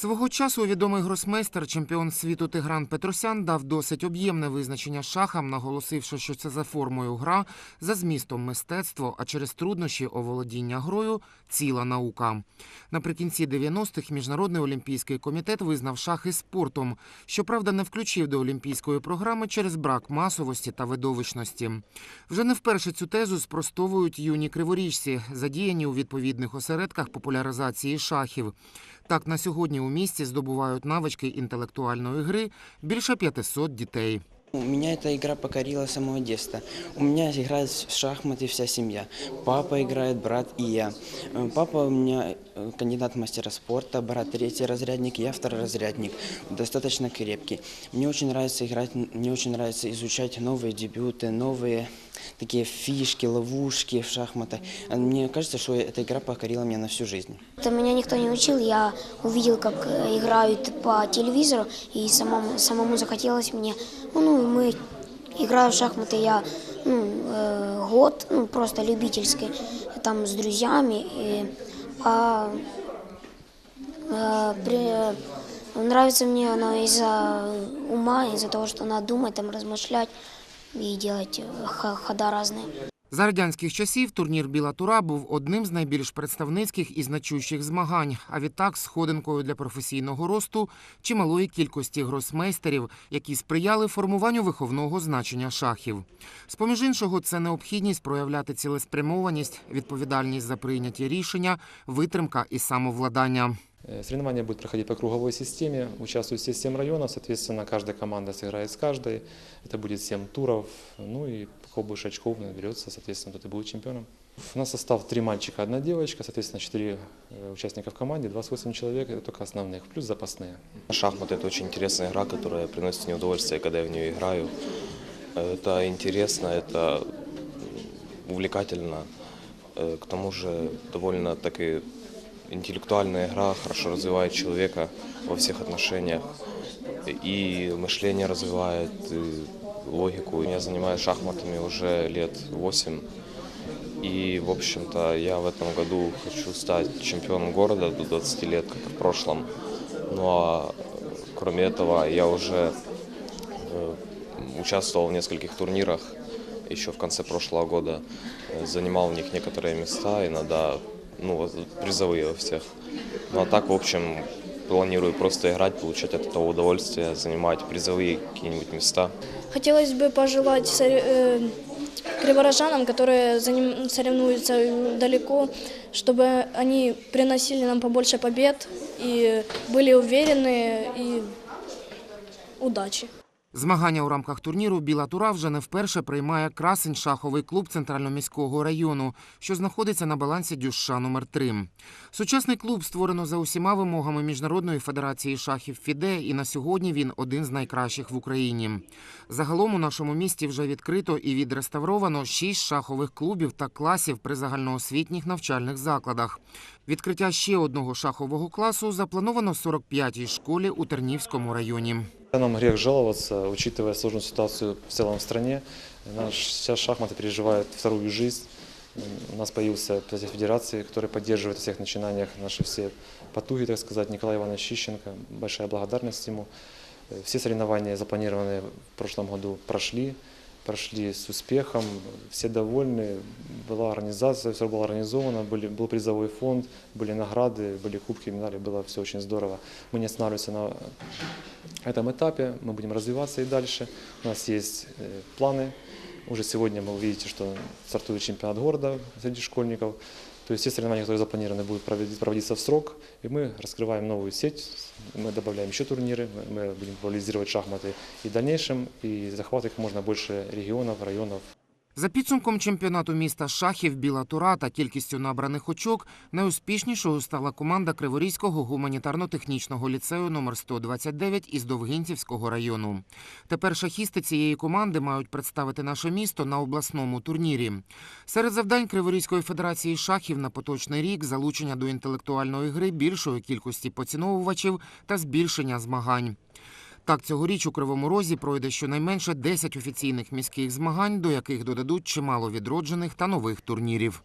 Свого часу відомий гросмейстер, чемпіон світу Тигран Петросян, дав досить об'ємне визначення шахам, наголосивши, що це за формою гра, за змістом мистецтво, а через труднощі оволодіння грою ціла наука. Наприкінці 90-х Міжнародний олімпійський комітет визнав шахи спортом, щоправда, не включив до олімпійської програми через брак масовості та видовищності. Вже не вперше цю тезу спростовують юні криворіжці, задіяні у відповідних осередках популяризації шахів. Так, на сьогодні у місті здобувають навички інтелектуальної гри більше 500 дітей. У меня эта игра покорила с самого детства. У меня играет в шахматы вся семья. Папа играет, брат и я. Э, Папа у меня э, кандидат в мастера спорта, брат третий разрядник, я второй разрядник. Достаточно крепкий. Мне очень нравится играть, мне очень нравится изучать новые дебюты, новые такие фишки, ловушки в шахматах. А Мне кажется, что эта игра покорила меня на всю жизнь. Это меня никто не учил, я увидел, как э, играют по телевизору, и самому, самому захотелось мне. Ну, ну, мы играю в шахматы я ну, э, год, ну, просто любительский, там с друзьями. И, а, э, при- нравится мне она из-за ума, из-за того, что надо думать, там, размышлять и делать э, хода разные. За радянських часів турнір Біла Тура був одним з найбільш представницьких і значущих змагань, а відтак сходинкою для професійного росту чималої кількості гросмейстерів, які сприяли формуванню виховного значення шахів. З поміж іншого, це необхідність проявляти цілеспрямованість, відповідальність за прийняті рішення, витримка і самовладання. Э, Соревнования будут проходить по круговой системе, участвуют все 7 районов, соответственно, каждая команда сыграет с каждой, это будет 7 туров, ну и у кого больше очков наберется, соответственно, тот и будет чемпионом. У нас состав 3 мальчика, 1 девочка, соответственно, 4 участника в команде, 28 человек, это только основных, плюс запасные. Шахматы – это очень интересная игра, которая приносит мне удовольствие, когда я в нее играю. Это интересно, это увлекательно. Э, К тому же довольно таки интеллектуальная игра, хорошо развивает человека во всех отношениях. И мышление развивает, и логику. Я занимаюсь шахматами уже лет 8. И, в общем-то, я в этом году хочу стать чемпионом города до 20 лет, как в прошлом. Ну а кроме этого, я уже э, участвовал в нескольких турнирах еще в конце прошлого года. Занимал в них некоторые места, иногда ну, вот призовые во всех. Ну а так, в общем, планирую просто играть, получать от этого удовольствие, занимать призовые какие-нибудь места. Хотелось бы пожелать соре- э, криворожанам, которые за ним соревнуются далеко, чтобы они приносили нам побольше побед и были уверены и удачи. Змагання у рамках турніру Біла Тура вже не вперше приймає красень шаховий клуб центральноміського району, що знаходиться на балансі Дюша номер 3 Сучасний клуб створено за усіма вимогами Міжнародної федерації шахів ФІДЕ, і на сьогодні він один з найкращих в Україні. Загалом у нашому місті вже відкрито і відреставровано шість шахових клубів та класів при загальноосвітніх навчальних закладах. Відкриття ще одного шахового класу заплановано в 45-й школі у Тернівському районі. Нам грех жаловаться, учитывая сложную ситуацию в целом в стране. Наш, сейчас шахматы переживают вторую жизнь. У нас появился председатель федерации, который поддерживает в всех начинаниях наши все потуги, так сказать, Николай Иванович Щищенко. Большая благодарность ему. Э, Все соревнования, запланированные в прошлом году, прошли, прошли с успехом, все довольны. Была организация, все было организовано, были, был призовой фонд, были награды, были кубки, медали, было все очень здорово. Мы не останавливаемся на этом этапе, мы будем развиваться и дальше. У нас есть э, планы. Уже сегодня вы увидите, что стартует чемпионат города среди школьников. То есть все соревнования, которые запланированы, будут проведи- проводиться в срок. И мы раскрываем новую сеть, мы добавляем еще турниры, мы- мы будем популяризировать шахматы и в дальнейшем, и захватывать как можно больше регионов, районов. За підсумком чемпіонату міста шахів Біла Тура та кількістю набраних очок найуспішнішою стала команда Криворізького гуманітарно-технічного ліцею номер 129 із Довгинцівського району. Тепер шахісти цієї команди мають представити наше місто на обласному турнірі. Серед завдань Криворізької федерації шахів на поточний рік залучення до інтелектуальної гри більшої кількості поціновувачів та збільшення змагань. Так, цьогоріч у Кривому Розі пройде щонайменше 10 офіційних міських змагань, до яких додадуть чимало відроджених та нових турнірів.